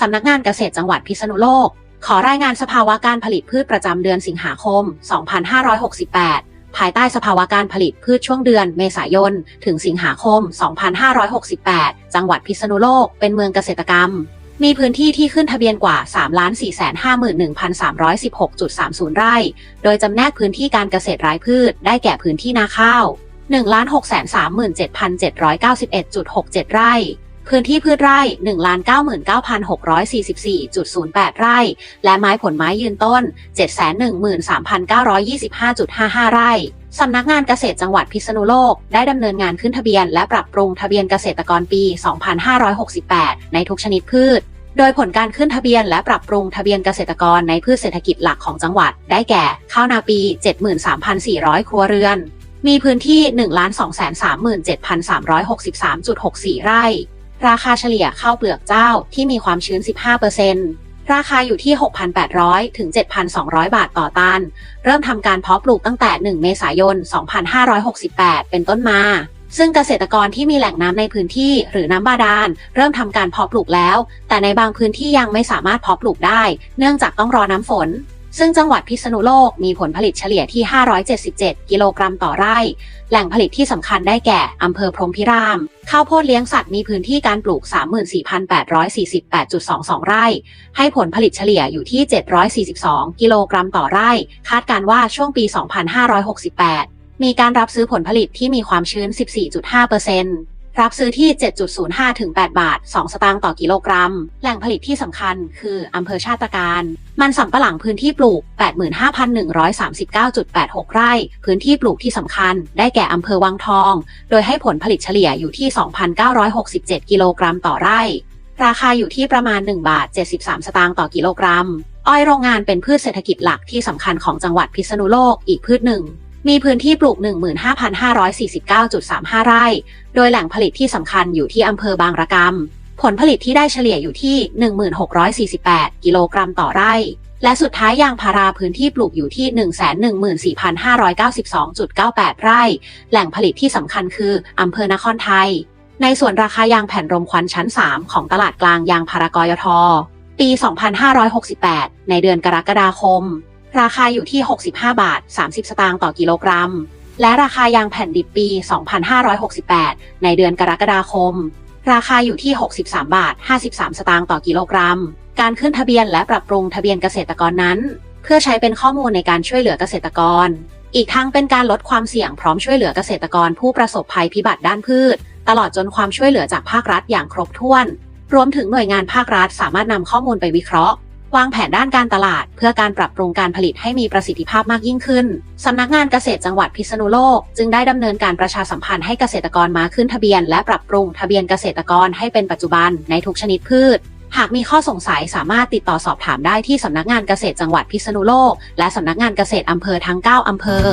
สำนักงานเกษตรจังหวัดพิษณุโลก ขอรายงานสภาวะการผลิตพืชประจำเดือนสิงหาคม 2568 ภายใต้สภาวะการผลิตพืชช่วงเดือนเมษายน ถึงสิงหาคม 2568 จังหวัดพิษณุโลก เป็นเมืองเกษตรกรรม มีพื้นที่ที่ขึ้นทะเบียนกว่า 3,451,316.30 ไร่ โดยจำแนกพื้นที่การเกษตรรายพืช ได้แก่พื้นที่นาข้าว 1,637,791.67 ไร่ พื้นที่พืชไร่ 1,99,644.08 ไร่ และไม้ผลไม้ยืนต้น 713,925.55 ไร่สำนักงานเกษตรจังหวัดพิษณุโลก ได้ดำเนินงานขึ้นทะเบียนและปรับปรุงทะเบียนเกษตรกรปี 2568 ในทุกชนิดพืช โดยผลการขึ้นทะเบียนและปรับปรุงทะเบียนเกษตรกรในพืชเศรษฐกิจหลักของจังหวัด ได้แก่ ข้าวนาปี 73,400 ครัวเรือน มีพื้นที่ 1,237,363.64 ไร่ ราคาเฉลี่ยข้าวเปลือกเจ้าที่มีความชื้น 15%ราคาอยู่ที่ 6,800 ถึง 7,200 บาทต่อตัน เริ่มทำการเพาะปลูกตั้งแต่ 1 เมษายน 2568 เป็นต้นมา ซึ่งเกษตรกรที่มีแหล่งน้ำในพื้นที่หรือน้ำบาดาล เริ่มทำการเพาะปลูกแล้ว แต่ในบางพื้นที่ยังไม่สามารถเพาะปลูกได้ เนื่องจากต้องรอน้ำฝน ซึ่งจังหวัดพิษณุโลกมีผลผลิตเฉลี่ยที่ 577 กิโลกรัมต่อไร่ แหล่งผลิตที่สำคัญได้แก่อำเภอพรหมพิราม ข้าวโพดเลี้ยงสัตว์มีพื้นที่การปลูก 34,848.22 ไร่ ให้ผลผลิตเฉลี่ยอยู่ที่ 742 กิโลกรัมต่อไร่ คาดการว่าช่วงปี 2568 มีการรับซื้อผลผลิตที่มีความชื้น 14.5% รับซื้อที่ 7.05 ถึง 8 บาท 2 สตางค์ต่อกิโลกรัม แหล่งผลิตที่สำคัญคืออำเภอชาติการ มันสำปะหลังพื้นที่ปลูก 85,139.86 ไร่ พื้นที่ปลูกที่สำคัญ ได้แก่อำเภอวังทอง โดยให้ผลผลิตเฉลี่ยอยู่ที่ 2,967 กิโลกรัมต่อไร่ ราคาอยู่ที่ประมาณ 1 บาท 73 สตางค์ต่อกิโลกรัม อ้อยโรงงานเป็นพืชเศรษฐกิจหลักที่สำคัญของจังหวัดพิษณุโลกอีกพืชหนึ่ง มีพื้นที่ปลูก 15,549.35 ไร่ โดยแหล่งผลิตที่สำคัญอยู่ที่อำเภอบางระกำ ผลผลิตที่ได้เฉลี่ยอยู่ที่ 1648 กิโลกรัมต่อไร่ และสุดท้ายยางพาราพื้นที่ปลูกอยู่ที่ 114,592.98 ไร่ แหล่งผลิตที่สำคัญคืออำเภอนครไทย ในส่วนราคายางแผ่นรมควันชั้น 3 ของตลาดกลางยางพารากอยทปี 2568 ในเดือนกรกฎาคม ราคาอยู่ที่ 65 บาท 30 สตางค์ต่อกิโลกรัม และราคายางแผ่นดิบปี 2568 ในเดือนกรกฎาคม ราคาอยู่ที่ 63 บาท 53 สตางค์ต่อกิโลกรัม การขึ้นทะเบียนและปรับปรุงทะเบียนเกษตรกรนั้น เพื่อใช้เป็นข้อมูลในการช่วยเหลือเกษตรกร อีกทั้งเป็นการลดความเสี่ยงพร้อมช่วยเหลือเกษตรกรผู้ประสบภัยพิบัติด้านพืช ตลอดจนความช่วยเหลือจากภาครัฐอย่างครบถ้วน รวมถึงหน่วยงานภาครัฐสามารถนำข้อมูลไปวิเคราะห์ วางแผนด้านการตลาด เพื่อการปรับปรุงการผลิตให้มีประสิทธิภาพมากยิ่งขึ้น สำนักงานเกษตรจังหวัดพิษณุโลก จึงได้ดำเนินการประชาสัมพันธ์ให้เกษตรกรมาขึ้นทะเบียน และปรับปรุงทะเบียนเกษตรกรให้เป็นปัจจุบันในทุกชนิดพืชหากมีข้อสงสัยสามารถติดต่อสอบถามได้ที่สำนักงานเกษตรจังหวัดพิษณุโลก และสำนักงานเกษตรอำเภอทั้ง 9 อำเภอ